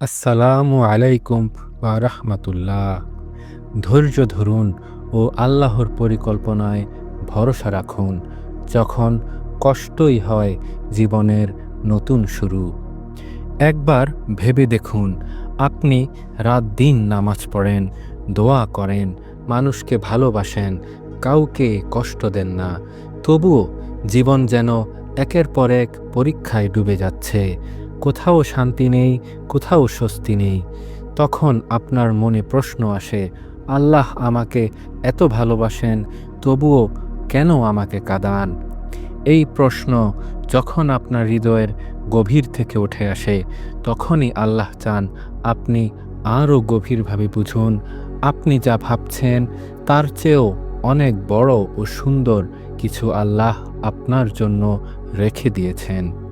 আসসালামু আলাইকুম বা রাহমাতুল্লাহ। ধৈর্য ধরুন ও আল্লাহর পরিকল্পনায় ভরসা রাখুন, যখন কষ্টই হয় জীবনের নতুন শুরু। একবার ভেবে দেখুন, আপনি রাত দিন নামাজ পড়েন, দোয়া করেন, মানুষকে ভালোবাসেন, কাউকে কষ্ট দেন না। তবুও জীবন যেন একের পর এক পরীক্ষায় ডুবে যাচ্ছে। কোথাও শান্তি নেই, কোথাও স্বস্তি নেই। তখন আপনার মনে প্রশ্ন আসে, আল্লাহ আমাকে এত ভালোবাসেন, তবুও কেন আমাকে কাঁদান? এই প্রশ্ন যখন আপনার হৃদয়ের গভীর থেকে উঠে আসে, তখনই আল্লাহ চান আপনি আরও গভীরভাবে বুঝুন, আপনি যা ভাবছেন তার চেয়েও অনেক বড় ও সুন্দর কিছু আল্লাহ আপনার জন্য রেখে দিয়েছেন।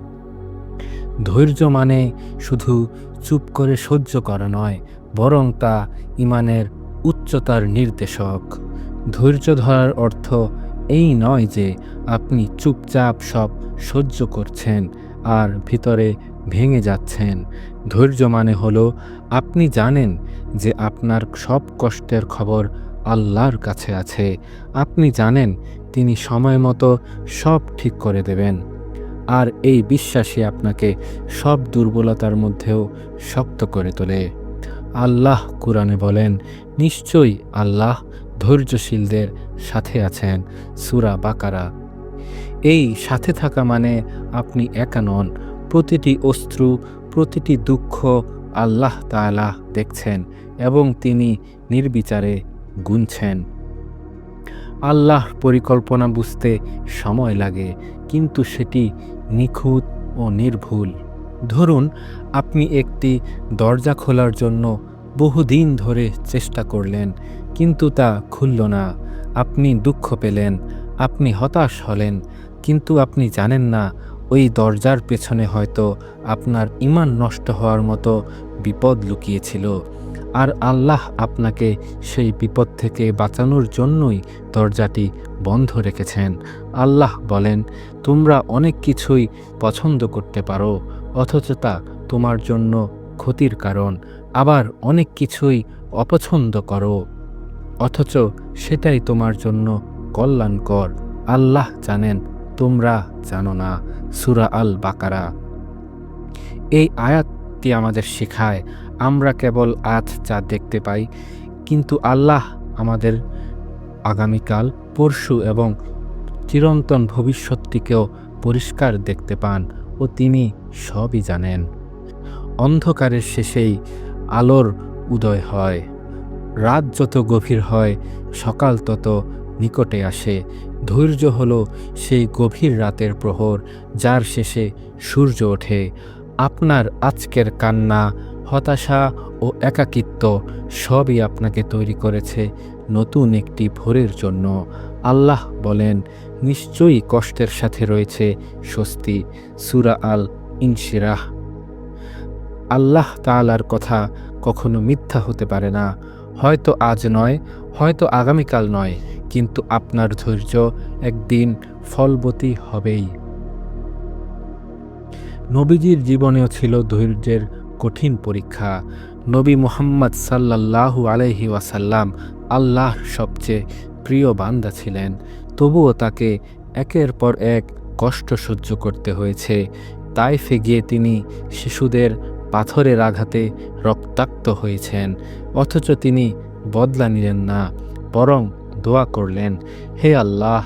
ধৈর্য মানে শুধু চুপ করে সহ্য করা নয়, বরং তা ইমানের উচ্চতার নির্দেশক। ধৈর্য ধরার অর্থ এই নয় যে আপনি চুপচাপ সব সহ্য করছেন আর ভিতরে ভেঙে যাচ্ছেন। ধৈর্য মানে হলো আপনি জানেন যে আপনার সব কষ্টের খবর আল্লাহর কাছে আছে। আপনি জানেন তিনি সময় মতো সব ঠিক করে দেবেন। আর এই বিশ্বাসই আপনাকে সব দুর্বলতার মধ্যেও শক্ত করে তোলে। আল্লাহ কুরআনে বলেন, নিশ্চয়ই আল্লাহ ধৈর্যশীলদের সাথে আছেন। সুরা বাকারা। এই সাথে থাকা মানে আপনি একা নন, প্রতিটি অশ্রু, প্রতিটি দুঃখ আল্লাহ তাআলা দেখছেন এবং তিনি নির্বিচারে গুনছেন। আল্লাহর পরিকল্পনা বুঝতে সময় লাগে, কিন্তু সেটি নিখুঁত ও নির্ভুল। ধরুন, আপনি একটি দরজা খোলার জন্য বহুদিন ধরে চেষ্টা করলেন, কিন্তু তা খুলল না। আপনি দুঃখ পেলেন, আপনি হতাশ হলেন, কিন্তু আপনি জানেন না, ওই দরজার পেছনে হয়তো আপনার ইমান নষ্ট হওয়ার মতো বিপদ লুকিয়েছিল। আর আল্লাহ আপনাকে সেই বিপদ থেকে বাঁচানোর জন্যই দরজাটি বন্ধ রেখেছেন। আল্লাহ বলেন, তোমরা অনেক কিছুই পছন্দ করতে পারো, অথচ তা তোমার জন্য ক্ষতির কারণ। আবার অনেক কিছুই অপছন্দ করো, অথচ সেটাই তোমার জন্য কল্যাণকর। আল্লাহ জানেন, তোমরা জানো না। সুরা আল বাকারা এই আয়াতটি আমাদের শেখায়, আমরা কেবল আজ যা দেখতে পাই। কিন্তু আল্লাহ আমাদের আগামীকাল, পরশু এবং চিরন্তন ভবিষ্যৎটিকেও পরিষ্কার দেখতে পান ও তিনি সবই জানেন। অন্ধকারের শেষেই আলোর উদয় হয়, রাত যত গভীর হয়, সকাল তত নিকটে আসে। ধৈর্য হল সেই গভীর রাতের প্রহর, যার শেষে সূর্য ওঠে। আপনার আজকের কান্না, হতাশা ও একাকিত্ব সবই আপনাকে তৈরি করেছে নতুন একটি ভোরের জন্য। আল্লাহ বলেন, নিশ্চয়ই কষ্টের সাথে রয়েছে স্বস্তি। সুরা আল ইনশিরাহ আল্লাহ তালার কথা কখনো মিথ্যা হতে পারে না। হয়তো আজ নয়, হয়তো আগামীকাল নয়, কিন্তু আপনার ধৈর্য একদিন ফলবতী হবেই। নবীজির জীবনেও ছিল ধৈর্যের কঠিন পরীক্ষা। নবী মুহাম্মদ সাল্লাল্লাহু আলহি ওয়াসাল্লাম আল্লাহ সবচেয়ে প্রিয় বান্দা ছিলেন। তবুও তাকে একের পর এক কষ্ট সহ্য করতে হয়েছে। তাইফে গিয়ে তিনি শিশুদের পাথরের আঘাতে রক্তাক্ত হয়েছেন। অথচ তিনি বদলা নিলেন না, বরং দোয়া করলেন, হে আল্লাহ,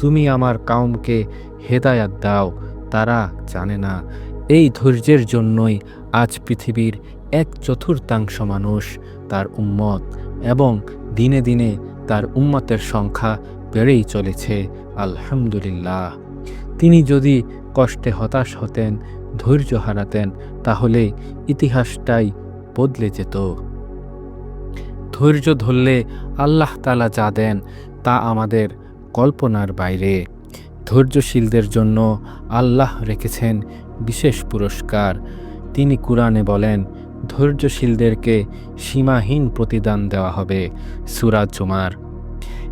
তুমি আমার কাউমকে হেদায়াত দাও তারা জানে না। এই ধৈর্যের জন্যই আজ পৃথিবীর এক চতুর্থাংশ মানুষ তার উম্মত এবং দিনে দিনে তার উম্মতের সংখ্যা বেড়েই চলেছে, আলহামদুলিল্লাহ। তিনি যদি কষ্টে হতাশ হতেন, ধৈর্য হারাতেন, তাহলে ইতিহাসটাই বদলে যেত। ধৈর্য ধরলে আল্লাহ তালা যা দেন তা আমাদের কল্পনার বাইরে। ধৈর্যশীলদের জন্য আল্লাহ রেখেছেন বিশেষ পুরস্কার। তিনি কুরআনে বলেন, ধৈর্যশীলদেরকে সীমাহীন প্রতিদান দেওয়া হবে। সুরাজ জুমার।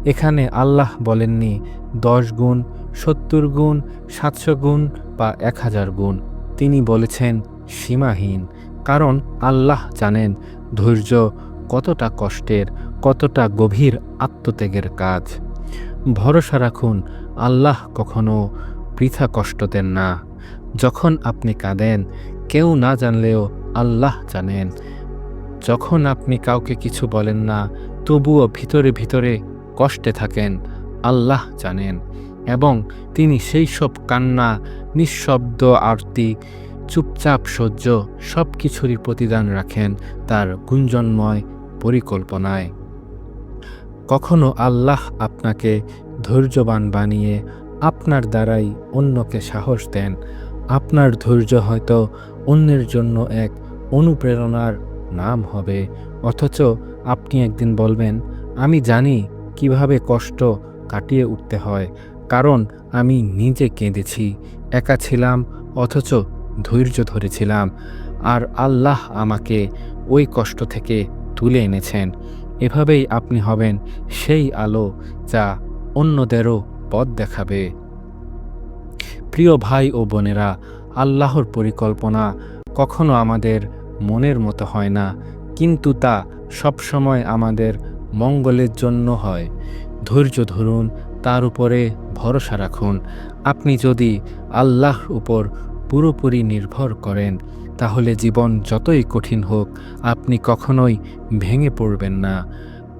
এখানে আল্লাহ বলেননি, দশ গুণ, সত্তর গুণ, সাতশো গুণ বা এক হাজার গুণ। তিনি বলেছেন, সীমাহীন। কারণ আল্লাহ জানেন ধৈর্য কতটা কষ্টের, কতটা গভীর আত্মত্যাগের কাজ। ভরসা রাখুন, আল্লাহ কখনো পৃথা কষ্ট দেন না। যখন আপনি কাঁদেন, কেউ না জানলেও আল্লাহ জানেন। যখন আপনি কাউকে কিছু বলেন না, তবুও ভিতরে ভিতরে কষ্টে থাকেন, আল্লাহ জানেন। এবং তিনি সেই সব কান্না, নিঃশব্দ আরতি, চুপচাপ সহ্য সব কিছুরই প্রতিদান রাখেন তার গুঞ্জনময় পরিকল্পনায়। কখনো আল্লাহ আপনাকে ধৈর্যবান বানিয়ে আপনার দ্বারাই অন্যকে সাহস দেন। আপনার ধৈর্য হয়তো অন্যের জন্য এক অনুপ্রেরণার নাম হবে। অথচ আপনি একদিন বলবেন, আমি জানি কীভাবে কষ্ট কাটিয়ে উঠতে হয়, কারণ আমি নিজে কেঁদেছি, একা ছিলাম, অথচ ধৈর্য ধরেছিলাম। আর আল্লাহ আমাকে ওই কষ্ট থেকে তুলে এনেছেন। এভাবেই আপনি হবেন সেই আলো যা অন্যদেরও পথ দেখাবে। প্রিয় ভাই ও বোনেরা, আল্লাহর পরিকল্পনা কখনো আমাদের মনের মতো হয় না, কিন্তু তা সবসময় আমাদের মঙ্গলের জন্য হয়। ধৈর্য ধরুন, তার উপরে ভরসা রাখুন। আপনি যদি আল্লাহর উপর পুরোপুরি নির্ভর করেন তাহলে জীবন যতই কঠিন হোক, আপনি কখনোই ভেঙে পড়বেন না।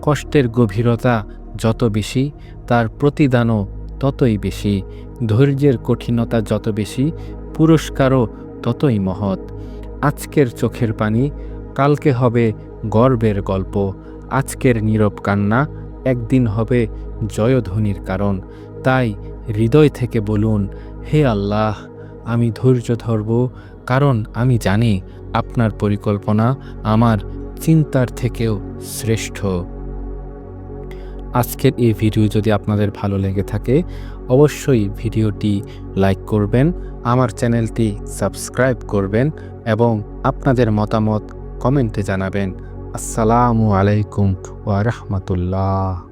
কষ্টের গভীরতা যত বেশি, তার প্রতিদানও ততই বেশি। ধৈর্যের কঠিনতা যত বেশি, পুরস্কারও ততই মহৎ। আজকের চোখের পানি, কালকে হবে গর্বের গল্প। আজকের নীরব কান্না একদিন হবে জয়ধ্বনির কারণ। তাই হৃদয় থেকে বলুন, হে আল্লাহ, আমি ধৈর্য ধরব কারণ আমি জানি আপনার পরিকল্পনা আমার চিন্তার থেকেও শ্রেষ্ঠ। আজকের এই ভিডিও যদি আপনাদের ভালো লেগে থাকে, অবশ্যই ভিডিওটি লাইক করবেন, আমার চ্যানেলটি সাবস্ক্রাইব করবেন এবং আপনাদের মতামত কমেন্টে জানাবেন। আসসালামু আলাইকুম ওয়া রাহমাতুল্লাহ।